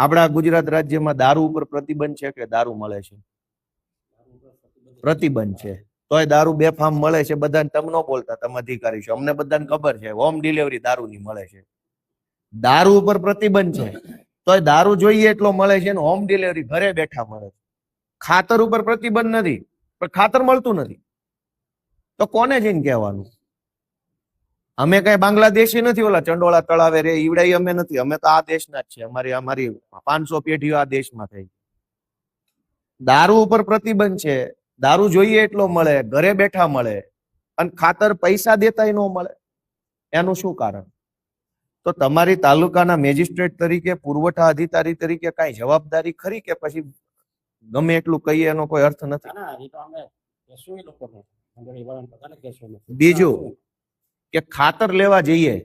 આપણા ગુજરાત રાજ્યમાં દારૂ ઉપર પ્રતિબંધ છે કે દારૂ મળે છે? પ્રતિબંધ છે. તોય દારૂ બેફામ મળે છે, બધાને તમે ન બોલતા, તમે અધિકારી છો. અમને બધાને ખબર છે હોમ ડિલિવરી દારૂની મળે છે. દારૂ ઉપર પ્રતિબંધ છે. તોય દારૂ જોઈએ એટલો મળે છે ને હોમ ડિલિવરી ઘરે બેઠા મળે છે. ખાતર ઉપર પ્રતિબંધ નથી, પણ ખાતર મળતું નથી. તો કોને જઈને કહેવાનું? અમે કઈ બાંગ્લાદેશી નથી ઓલા ચંડોળા તળાવે રે ઈવડાઈ અમે નથી. અમે તો આ દેશના જ છે અમારી અમારી પાંચસો પેઢીઓ આ દેશમાં થઈ દારૂ ઉપર પ્રતિબંધ છે. દારૂ જોઈએ એટલો મળે ઘરે બેઠા મળે અને ખાતર પૈસા દેતાય ન મળે. એનું શું કારણ? તો તમારી તાલુકાના મેજિસ્ટ્રેટ તરીકે પુરવઠા અધિકારી તરીકે કઈ જવાબદારી ખરી કે પછી ગમે એટલું કહીએ એનો કોઈ અર્થ નથી. બીજું. કે ખાતર લેવા જઈએ,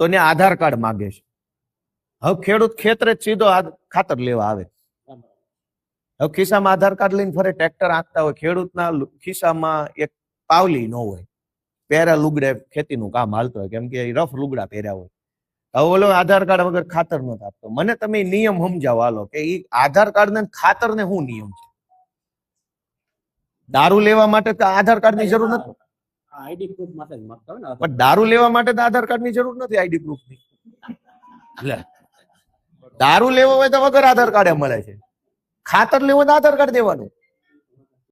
તો ને આધાર કાર્ડ માંગે છે. હવે ખેડૂત ખેતરે સીધો ખાતર લેવા આવે. હવે ખિસ્સામાં આધાર કાર્ડ લઈને ફરે ટ્રેક્ટર આંકતા હોય, ખેડૂતના ખિસ્સામાં એક પાવલી ન હોય. પહેરા લુગડે ખેતીનું કામ હાલતું હોય, કેમ કે રફ લુગડા પહેર્યા હોય. હવે ઓલો આધાર કાર્ડ વગર ખાતર નથી આપતો મને તમે નિયમ સમજાવો હાલો, કે એ આધાર કાર્ડ ને ખાતર ને શું નિયમ છે? દારૂ લેવા માટે તો આધાર કાર્ડની જરૂર નથી. આ પ્રૂફ માટે જ માંગતા હોય ને પણ દારૂ લેવા માટે તો આધાર કાર્ડની જરૂર નથી આઈડી પ્રૂફની. એટલે દારૂ લેવો હોય તો વગર આધાર કાર્ડ મળે છે. ખાતર લેવું તો આધાર કાર્ડ દેવાનું.